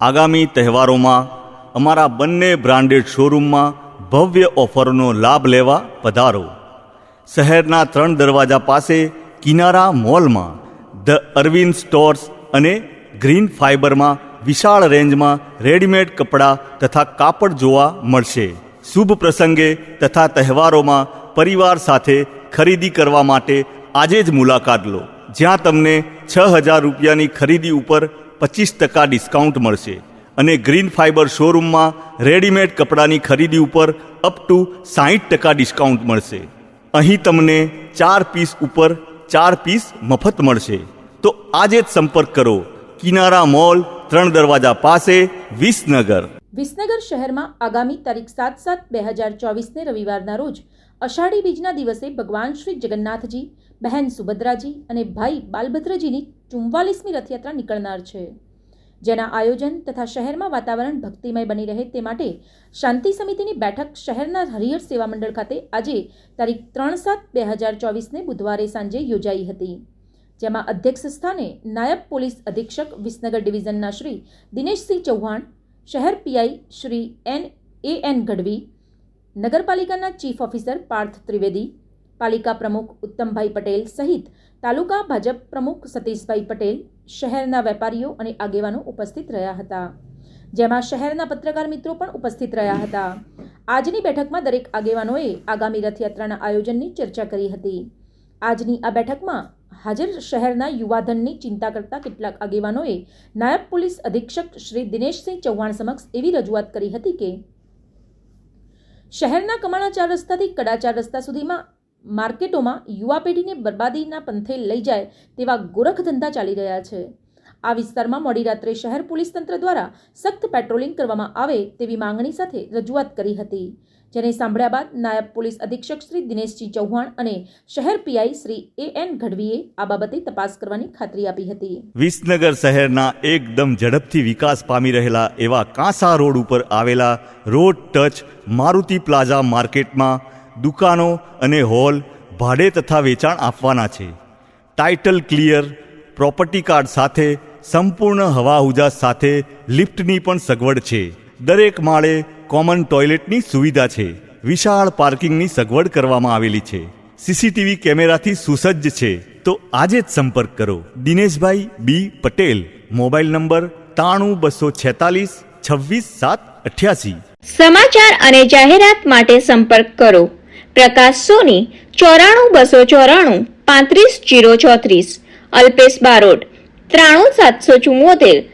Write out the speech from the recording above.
આગામી તહેવારોમાં અમારા બંને બ્રાન્ડેડ શોરૂમમાં ભવ્ય ઓફરનો લાભ લેવા પધારો. શહેરના ત્રણ દરવાજા પાસે કિનારા મોલમાં, ધ અરવિંદ સ્ટોર્સ અને ગ્રીન ફાઇબરમાં વિશાળ રેન્જમાં રેડીમેડ કપડાં તથા કાપડ જોવા મળશે. શુભ પ્રસંગે તથા તહેવારોમાં પરિવાર સાથે ખરીદી કરવા માટે આજે જ મુલાકાત લો, જ્યાં તમને છ હજાર રૂપિયાની ખરીદી ઉપર પચીસ ટકા ડિસ્કાઉન્ટ મળશે અને ગ્રીન ફાઇબર શોરૂમમાં રેડીમેડ કપડાની ખરીદી ઉપર અપ ટુ સાહીઠ ટકા ડિસ્કાઉન્ટ મળશે. અહીં તમને ચાર પીસ ઉપર ચાર પીસ મફત મળશે. તો આજે જ સંપર્ક કરો કિનારા મોલ ત્રણ દરવાજા પાસે વિસનગર. વિસનગર શહેરમાં આગામી તારીખ સાત સાત બે હજાર ચોવીસને રવિવારના રોજ અષાઢી બીજના દિવસે ભગવાન શ્રી જગન્નાથજી, બહેન સુભદ્રાજી અને ભાઈ બાલભદ્રજીની ચુમ્વાલીસમી રથયાત્રા નીકળનાર છે. જેના આયોજન તથા શહેરમાં વાતાવરણ ભક્તિમય બની રહે તે માટે શાંતિ સમિતિની બેઠક શહેરના હરિહર સેવા મંડળ ખાતે આજે તારીખ ત્રણ સાત બે હજાર ચોવીસને બુધવારે સાંજે યોજાઈ હતી. જેમાં અધ્યક્ષ સ્થાને નાયબ પોલીસ અધિક્ષક વિસનગર ડિવિઝનના શ્રી દિનેશસિંહ ચૌહાણ શહેર PI Shri N A N Gadhvi, નગરપાલિકાના ચીફ ઓફિસર પાર્થ ત્રિવેદી, પાલિકા પ્રમુખ ઉત્તમભાઈ પટેલ સહિત તાલુકા ભાજપ પ્રમુખ સતીશભાઈ પટેલ શહેરના વેપારીઓ અને આગેવાનો ઉપસ્થિત રહ્યા હતા. જેમાં શહેરના પત્રકાર મિત્રો પણ ઉપસ્થિત રહ્યા હતા. આજની બેઠકમાં દરેક આગેવાનોએ આગામી રથયાત્રાના આયોજનની ચર્ચા કરી હતી. આજની આ બેઠકમાં હાજર શહેરના યુવાધનની ચિંતા કરતા કેટલાક આગેવાનોએ નાયબ પોલીસ અધિક્ષક શ્રી દિનેશસિંહ ચૌહાણ સમક્ષ એવી રજૂઆત કરી હતી કે શહેરના કમાણા ચાર રસ્તાથી કડા ચાર રસ્તા સુધીમાં માર્કેટોમાં યુવા પેઢીને બરબાદીના પંથે લઈ જાય તેવા ગોરખ ધંધા ચાલી રહ્યા છે. આ વિસ્તારમાં મોડી રાત્રે શહેર પોલીસ તંત્ર દ્વારા સખ્ત પેટ્રોલિંગ કરવામાં આવે તેવી માંગણી સાથે રજૂઆત કરી હતી. જેને સાંભળ્યા બાદ નાયબ પોલીસ અધિક્ષક શ્રી દિનેશજી ચૌહાણ અને શહેર પીઆઈ શ્રી એ એન ગઢવીએ આ બાબતે તપાસ કરવાની ખાતરી આપી હતી. વિસનગર શહેરના એકદમ ઝડપથી વિકાસ પામી રહેલા એવા કાંસા રોડ ઉપર આવેલા રોડ ટચ મારુતિ પ્લાઝા માર્કેટમાં દુકાનો અને હોલ ભાડે તથા વેચાણ આપવાના છે. ટાઇટલ ક્લિયર, પ્રોપર્ટી કાર્ડ સાથે, સંપૂર્ણ હવા ઉજાસ સાથે લિફ્ટની પણ સગવડ છે. દરેક માળે કોમન ટોયલેટની સુવિધા છે. વિશાળ પાર્કિંગની સગવડ કરવામાં આવેલી છે. સીસીટીવી કેમેરાથી સુસજ્જ છે. તો આજે જ સંપર્ક કરો. Dineshbhai B Patel, mobile number ત્રાણું બસો છેતાલીસ છવ્વીસ સાત અઠ્યાસી. સમાચાર અને જાહેરાત માટે સંપર્ક કરો. પ્રકાશ સોની, ચોરાણું બસો ચોરાણું, પાંત્રીસ જીરો ચોત્રીસ. અલ્પેશ બારોટ, ત્રાણું સાતસો ચુમ્મોતેર.